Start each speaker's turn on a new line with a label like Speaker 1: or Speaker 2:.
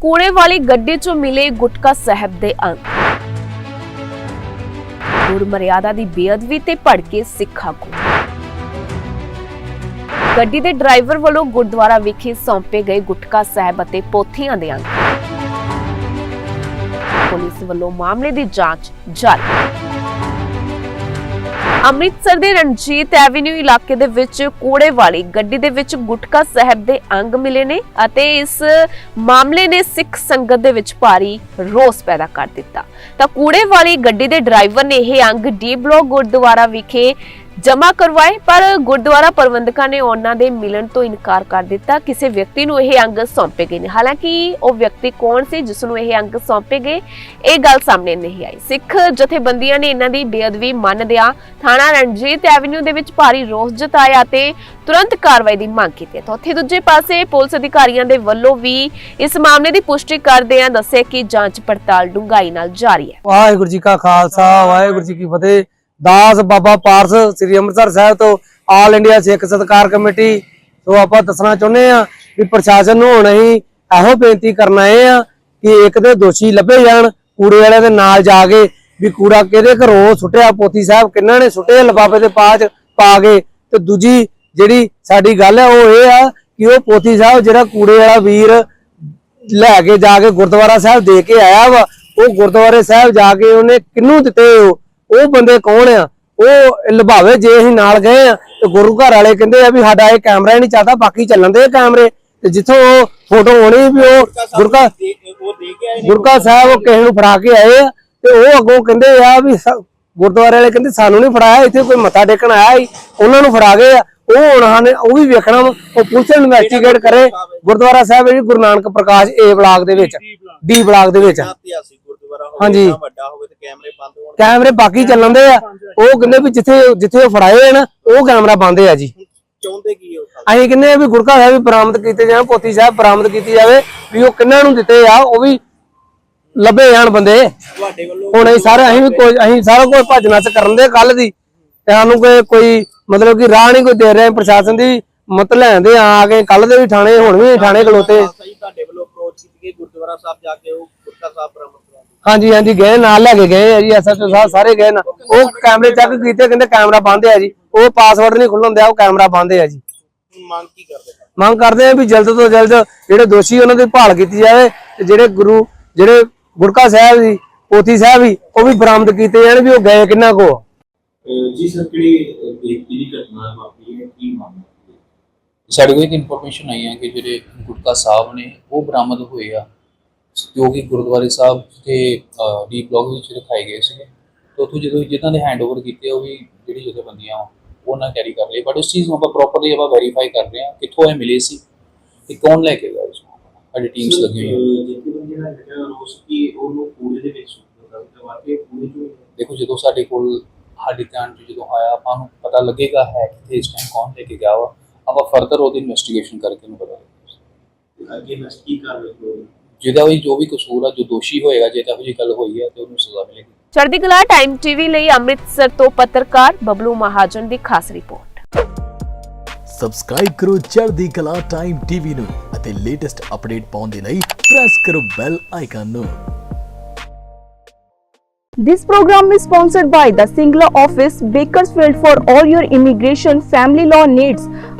Speaker 1: ਕੂੜੇ ਵਾਲੀ ਗੱਡੀ 'ਚੋਂ ਮਿਲੇ ਗੁਟਕਾ ਸਾਹਿਬ ਦੇ ਅੰਗ। ਗੁਰ ਦੀ ਬੇਅਦਬੀ ਤੇ ਭੜਕੇ ਸਿੱਖਾਂ ਕੋ ਗੱਡੀ ਦੇ ਡਰਾਈਵਰ ਵੱਲੋਂ ਗੁਰਦੁਆਰਾ ਵਿਖੇ ਸੌਂਪੇ ਗਏ ਗੁਟਕਾ ਸਾਹਿਬ ਅਤੇ ਪੋਥੀਆਂ ਦੇ ਅੰਗ। ਪੁਲਿਸ ਵੱਲੋਂ ਮਾਮਲੇ ਦੀ ਜਾਂਚ ਜਾਰੀ। ਅੰਮ੍ਰਿਤਸਰ ਦੇ ਰਣਜੀਤ ਐਵੀਨਿਊ ਇਲਾਕੇ ਦੇ ਵਿੱਚ ਕੂੜੇ ਵਾਲੀ ਗੱਡੀ ਦੇ ਵਿੱਚ ਗੁਟਕਾ ਸਾਹਿਬ ਦੇ ਅੰਗ ਮਿਲੇ ਨੇ ਅਤੇ ਇਸ ਮਾਮਲੇ ਨੇ ਸਿੱਖ ਸੰਗਤ ਦੇ ਵਿੱਚ ਭਾਰੀ ਰੋਸ ਪੈਦਾ ਕਰ ਦਿੱਤਾ। ਤਾਂ ਕੂੜੇ ਵਾਲੀ ਗੱਡੀ ਦੇ ਡਰਾਈਵਰ ਨੇ ਇਹ ਅੰਗ ਡੀ ਬਲੋਕ ਗੁਰਦੁਆਰਾ ਵਿਖੇ ਜਮ੍ਹਾਂ ਕਰਵਾਏ, ਪਰ ਗੁਰਦੁਆਰਾ ਪ੍ਰਬੰਧਕਾਂ ਨੇ ਉਹਨਾਂ ਦੇ ਮਿਲਣ ਤੋਂ ਇਨਕਾਰ ਕਰ ਦਿੱਤਾ। ਕਿਸੇ ਵਿਅਕਤੀ ਨੂੰ ਇਹ ਅੰਗ ਸੌਂਪੇ ਗਏ ਨੇ। ਹਾਲਾਂਕਿ ਉਹ ਵਿਅਕਤੀ ਕੌਣ ਸੀ, ਜਿਸ ਨੂੰ ਇਹ ਅੰਗ ਸੌਂਪੇ ਗਏ, ਇਹ ਗੱਲ ਸਾਹਮਣੇ ਨਹੀਂ ਆਈ। ਸਿੱਖ ਜਥੇਬੰਦੀਆਂ ਨੇ ਇਹਨਾਂ ਦੀ ਬੇਅਦਬੀ ਮੰਨਦਿਆਂ ਥਾਣਾ ਰਣਜੀਤ ਐਵਨਿਊ ਦੇ ਵਿੱਚ ਭਾਰੀ ਰੋਸ ਜਤਾਇਆ ਤੇ ਤੁਰੰਤ ਕਾਰਵਾਈ ਦੀ ਮੰਗ ਕੀਤੀ ਹੈ। ਤਾਂ ਉੱਥੇ ਦੂਜੇ ਪਾਸੇ ਪੁਲਿਸ ਅਧਿਕਾਰੀਆਂ ਦੇ ਵੱਲੋਂ ਵੀ ਇਸ ਮਾਮਲੇ ਦੀ ਪੁਸ਼ਟੀ ਕਰਦਿਆਂ ਦੱਸਿਆ ਕਿ ਜਾਂਚ ਪੜਤਾਲ ਡੂੰਘਾਈ ਨਾਲ ਜਾਰੀ ਹੈ।
Speaker 2: ਵਾਹਿਗੁਰੂ ਜੀ ਕਾ ਖਾਲਸਾ, ਵਾਹਿਗੁਰੂ ਜੀ ਕੀ ਫਤਿਹ। ਦਾਸ ਬਾਬਾ ਪਾਰਸ ਸ੍ਰੀ ਅੰਮ੍ਰਿਤਸਰ ਸਾਹਿਬ ਤੋਂ ਆਲ ਇੰਡੀਆ ਸਿੱਖ ਸਤਕਾਰ ਕਮੇਟੀ ਤੋਂ ਆਪਾਂ ਦੱਸਣਾ ਚਾਹੁੰਦੇ ਆ ਵੀ ਪ੍ਰਸ਼ਾਸਨ ਨੂੰ ਹੁਣ ਅਸੀਂ ਇਹੋ ਬੇਨਤੀ ਕਰਨਾ ਆਏ ਆ ਕਿ ਇੱਕ ਦੇ ਦੋਸ਼ੀ ਲੱਭੇ ਜਾਣ, ਕੂੜੇ ਵਾਲਿਆਂ ਦੇ ਨਾਲ ਜਾ ਕੇ ਵੀ ਕੂੜਾ ਕਿਹਦੇ ਘਰੋਂ ਸੁੱਟਿਆ, ਪੋਤੀ ਸਾਹਿਬ ਕਿੰਨਾਂ ਨੇ ਸੁੱਟੇ ਲਿਫਾਫੇ ਦੇ ਪਾਚ ਪਾ ਕੇ। ਤੇ ਦੂਜੀ ਜਿਹੜੀ ਸਾਡੀ ਗੱਲ ਹੈ ਉਹ ਇਹ ਆ ਕਿ ਉਹ ਪੋਤੀ ਸਾਹਿਬ ਜਿਹੜਾ ਕੂੜੇ ਵਾਲਾ ਵੀਰ ਲੈ ਕੇ ਜਾ ਕੇ ਗੁਰਦੁਆਰਾ ਸਾਹਿਬ ਦੇ ਕੇ ਆਇਆ ਵਾ, ਉਹ ਗੁਰਦੁਆਰੇ ਸਾਹਿਬ ਜਾ ਕੇ ਉਹਨੇ ਕਿੰਨੂੰ ਦਿੱਤੇ ਉਹ? ਉਹ ਬੰਦੇ ਕੌਣ ਆ? ਉਹ ਲਭਾਵੇ ਜੇ ਅਸੀਂ ਨਾਲ ਗਏ ਆ ਤੇ ਗੁਰੂ ਘਰ ਵਾਲੇ ਕਹਿੰਦੇ ਆ ਵੀ ਸਾਡਾ ਇਹ ਕੈਮਰਾ ਹੀ ਨਹੀਂ ਚੱਲਦਾ ਬਾਕੀ ਚੱਲਣ ਦੇ ਕੈਮਰੇ। ਤੇ ਜਿੱਥੋਂ ਉਹ ਫੋਟੋ ਹੋਣੀ ਵੀ ਉਹ ਗੁਰਕਾ ਗੁਰਕਾ ਸਾਹਿਬ ਉਹ ਕਿਸੇ ਨੂੰ ਫੜਾ ਕੇ ਆਏ ਆ ਤੇ ਉਹ ਅੱਗੋਂ ਕਹਿੰਦੇ ਆ ਵੀ ਗੁਰਦੁਆਰੇ ਵਾਲੇ ਕਹਿੰਦੇ ਸਾਨੂੰ ਨਹੀਂ ਫੜਾਇਆ ਇੱਥੇ ਕੋਈ ਮੱਥਾ ਟੇਕਣ ਆਇਆ ਸੀ ਉਹਨਾਂ ਨੂੰ ਫੜਾ ਗਏ ਆ। ਉਹ ਹੁਣ ਨੇ ਉਹ ਵੀ ਵੇਖਣਾ ਉਹ ਪੁਲਿਸ ਇਨਵੈਸਟੀਗੇਟ ਕਰੇ। ਗੁਰਦੁਆਰਾ ਸਾਹਿਬ ਹੈ ਜੀ ਗੁਰੂ ਨਾਨਕ ਪ੍ਰਕਾਸ਼ ਏ ਬਲਾਕ ਦੇ ਵਿੱਚ ਡੀ ਬਲਾਕ। ਦੇ ਵਿੱਚ। ਹਾਂਜੀ।
Speaker 3: ਕੈਮਰੇ ਬੰਦ ਹੋਣ
Speaker 2: ਕੈਮਰੇ ਬਾਕੀ ਚੱਲਣ ਦੇ ਆ। ਉਹ ਕਹਿੰਦੇ ਵੀ ਜਿੱਥੇ ਜਿੱਥੇ ਉਹ ਫੜਾਏ ਆ ਨਾ ਉਹ ਕੈਮਰਾ ਬੰਦ ਆ ਜੀ।
Speaker 3: ਚਾਹੁੰਦੇ ਕੀ ਹੋ
Speaker 2: ਅਸੀਂ ਕਹਿੰਦੇ ਆ ਵੀ ਗੁਰਕਾ ਸਾਹਿਬ ਵੀ ਬਰਾਮਦ ਕੀਤੇ ਜਾਣ ਪੋਤੀ ਸਾਹਿਬ ਬਰਾਮਦ ਕੀਤੀ ਜਾਵੇ ਵੀ ਉਹ ਕਿੰਨਾਂ ਨੂੰ ਦਿੱਤੇ ਆ ਉਹ ਵੀ ਲੱਭੇ ਜਾਣ ਬੰਦੇ।
Speaker 3: ਤੁਹਾਡੇ ਵੱਲੋਂ
Speaker 2: ਹੁਣ ਅਸੀਂ ਸਾਰੇ ਅਸੀਂ ਵੀ ਕੋਈ ਅਸੀਂ ਸਾਰਾ ਕੁਝ ਭੱਜ ਨੱਸ ਕਰਨ ਦੇ ਕੱਲ ਦੀ। ਤੇ ਸਾਨੂੰ ਕੋਈ ਕੋਈ ਮਤਲਬ ਕਿ ਰਾਹ ਨਹੀਂ ਕੋਈ ਦੇ ਰਿਹਾ ਪ੍ਰਸ਼ਾਸਨ ਦੀ ਮਤ ਲੈਂਦੇ ਆ ਆ ਕੇ ਕੱਲ ਦੇ ਵੀ ਥਾਣੇ ਹੁਣ ਵੀ ਥਾਣੇ ਖਲੋਤੇ।
Speaker 3: ਸਹੀ ਤੁਹਾਡੇ ਵੱਲੋਂ ਅਪਰੋਚ ਕੀਤੀ ਗਈ ਗੁਰਦੁਆਰਾ ਸਾਹਿਬ ਜਾ ਕੇ ਉਹ ਗੁਰਕਾ ਸਾਹਿਬ ਬਰਾਮਦ
Speaker 2: ਹਾਂਜੀ ਹਾਂਜੀ ਗਏ ਨਾਲ ਲੈ ਕੇ ਗਏ ਆ ਜੀ ਐਸਐਚਓ ਸਾਹਿਬ ਸਾਰੇ ਗਏ ਨਾ। ਉਹ ਕੈਮਰੇ ਚੈੱਕ ਕੀਤੇ ਕਹਿੰਦੇ ਕੈਮਰਾ ਬੰਦ ਆ ਜੀ। ਉਹ ਪਾਸਵਰਡ ਨਹੀਂ ਖੁੱਲਣ ਦਿਆ ਉਹ ਕੈਮਰਾ ਬੰਦ ਆ ਜੀ।
Speaker 3: ਮੰਗ ਕੀ ਕਰਦੇ?
Speaker 2: ਮੰਗ ਕਰਦੇ ਆ ਵੀ ਜਲਦ ਤੋਂ ਜਲਦ ਜਿਹੜੇ ਦੋਸ਼ੀ ਉਹਨਾਂ ਦੀ ਭਾਲ ਕੀਤੀ ਜਾਵੇ ਤੇ ਜਿਹੜੇ ਗੁਰੂ ਜਿਹੜੇ ਗੁਰਕਾ ਸਾਹਿਬ ਦੀ ਪੋਥੀ ਸਾਹਿਬ ਵੀ ਉਹ ਵੀ ਬਰਾਮਦ ਕੀਤੇ ਜਾਣ ਵੀ ਉਹ ਗਏ ਕਿੰਨਾ ਕੋ।
Speaker 4: ਜੀ ਸਰ ਕਿਹੜੀ ਬੇਇੱਜ਼ਤੀ ਦੀ ਘਟਨਾ ਵਾਪਰੀ ਹੈ ਕੀ ਮਾਮਲਾ? ਹੈ?
Speaker 5: ਸਾਡੇ ਕੋਲ ਇੱਕ ਇਨਫੋਰਮੇਸ਼ਨ ਆਈ ਹੈ ਕਿ ਜਿਹੜੇ ਗੁਟਕਾ ਸਾਹਿਬ ਨੇ ਉਹ ਬਰਾਮਦ ਹੋਏ ਆ। ਜੋ ਕਿ ਗੁਰਦੁਆਰੇ ਸਾਹਿਬ ਤੇ ਡੀ ਬਲੌਗ ਵਿੱਚ ਰਖਾਏ ਗਏ ਸੀਗੇ। ਤੇ ਉੱਥੋਂ ਜਦੋਂ ਜਿੱਦਾਂ ਦੇ ਹੈਂਡਓਵਰ ਕੀਤੇ ਉਹ ਵੀ ਜਿਹੜੀ ਜਥੇਬੰਦੀਆਂ ਉਹਨਾਂ ਕੈਰੀ ਕਰ ਲਈ ਬਟ ਉਸ ਚੀਜ਼ ਨੂੰ ਆਪਾਂ ਪ੍ਰੋਪਰਲੀ ਆਪਾਂ ਵੈਰੀਫਾਈ ਕਰ ਰਹੇ ਹਾਂ ਕਿੱਥੋਂ ਇਹ ਮਿਲੇ ਸੀ ਤੇ ਕੌਣ ਲੈ ਕੇ ਗਿਆ ਇਸ ਨੂੰ ਸਾਡੀ ਟੀਮਸ ਲੱਗੀ ਹੋਈ
Speaker 4: ਦਾ ਕੀ ਉਹਨੂੰ ਕੂੜੇ ਦੇ ਵਿੱਚ ਚੋਂ
Speaker 5: ਦੇਖੋ ਜਦੋਂ ਸਾਡੇ ਕੋਲ ਸਾਡੇ ਧਿਆਨ 'ਚ ਜਦੋਂ ਆਇਆ ਆਪਾਂ ਨੂੰ ਪਤਾ ਲੱਗੇਗਾ ਹੈ ਕਿ ਇਸ ਟਾਈਮ ਕੌਣ ਲੈ ਕੇ ਗਿਆ ਵਾ। ਆਪਾਂ ਫਰਦਰ ਉਹਦੀ ਇਨਵੈਸਟੀਗੇਸ਼ਨ ਕਰਕੇ ਨੂੰ ਪਤਾ ਲੱਗੇਗਾ।
Speaker 4: ਅੱਗੇ ਮੈਂ ਕੀ ਕਰ ਰਿਹਾ
Speaker 5: ਜਿਹਦਾ ਵੀ ਜੋ ਵੀ ਕਸੂਰ ਆ ਜੋ ਦੋਸ਼ੀ ਹੋਏਗਾ ਜੇ ਤਾਂ ਜਿਹੀ ਗੱਲ ਹੋਈ ਹੈ ਤੇ ਉਹਨੂੰ ਸਜ਼ਾ ਮਿਲੇਗੀ।
Speaker 1: ਚੜ੍ਹਦੀ ਕਲਾ ਟਾਈਮ ਟੀਵੀ ਲਈ ਅੰਮ੍ਰਿਤਸਰ ਤੋਂ ਪੱਤਰਕਾਰ ਬਬਲੂ ਮਹਾਜਨ ਦੀ ਖਾਸ ਰਿਪੋਰਟ।
Speaker 6: ਸਬਸਕ੍ਰਾਈਬ ਕਰੋ ਚੜ੍ਹਦੀ ਕਲਾ ਟਾਈਮ ਟੀਵੀ ਨੂੰ ਅਤੇ ਲੇਟੈਸਟ ਅਪਡੇਟ ਪਾਉਣ ਦੇ ਲਈ ਪ੍ਰੈਸ ਕਰੋ ਬੈਲ ਆਈਕਨ ਨੂੰ।
Speaker 7: This program is sponsored by the Singla office, Bakersfield for all your immigration family law needs.